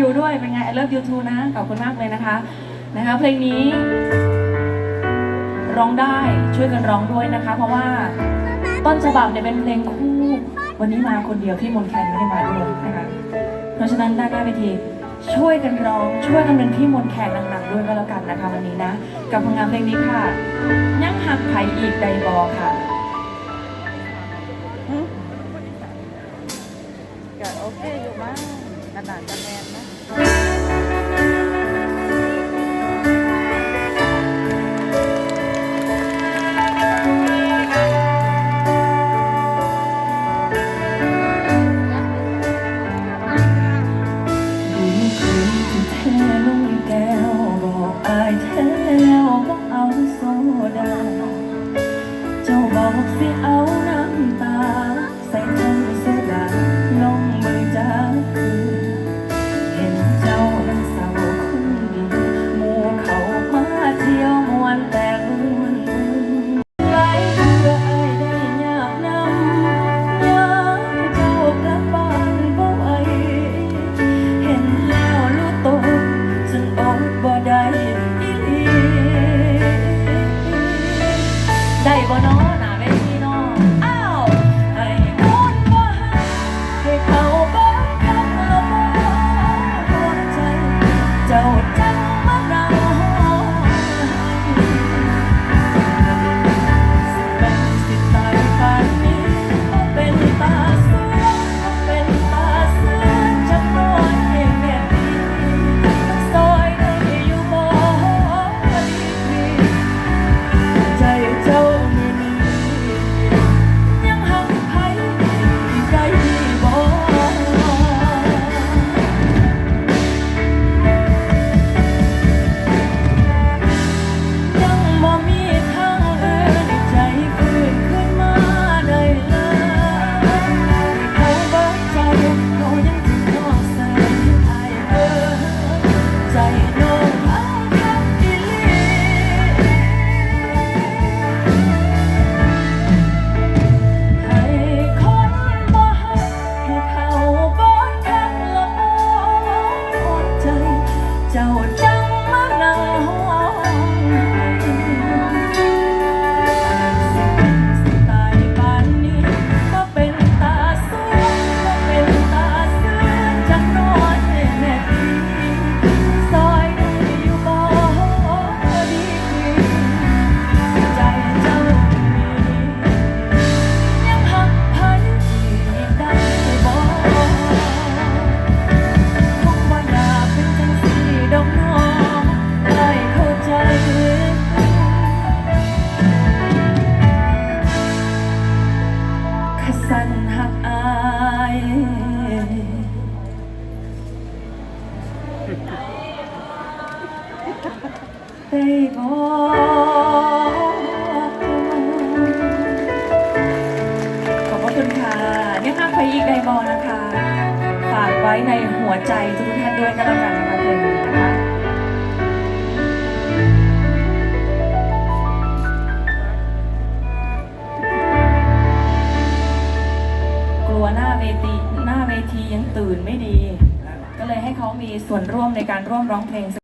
you ด้วยเป็นไง I love you too นะ ขอบคุณมากเลยนะคะ นะคะ เพลงนี้ ร้องได้ช่วยกันร้องด้วยนะคะ เพราะว่าต้นฉบับเนี่ยเป็นเพลงคู่ วันนี้มาคนเดียวพี่มนแคนไม่ได้มาด้วยนะคะ เพราะฉะนั้นด้าหน้าเวทีช่วยกันร้อง ช่วยกันเป็นพี่มนแคนหนักๆด้วยก็แล้วกันนะคะวันนี้นะ กับผลงานเพลงนี้ค่ะ ยังหักไผอีกใดบอค่ะก็โอเคอยู่มั้งขนาดจะแมนนะ เทลงแก้วบอกอายแท้แล้วบอกเอาโซดา เจ้าบอกสิเอาน้ำตา ขอบพระคุณค่ะเนี่ยค่ะไปอีกไดบอนะคะ ฝากไว้ในหัวใจทุกท่านด้วยก็แล้วกันนะคะเพลงนี้นะคะกลัวหน้าเวทีหน้าเวทียังตื่นไม่ดี ก็เลยให้เขามีส่วนร่วมในการร่วมร้องเพลง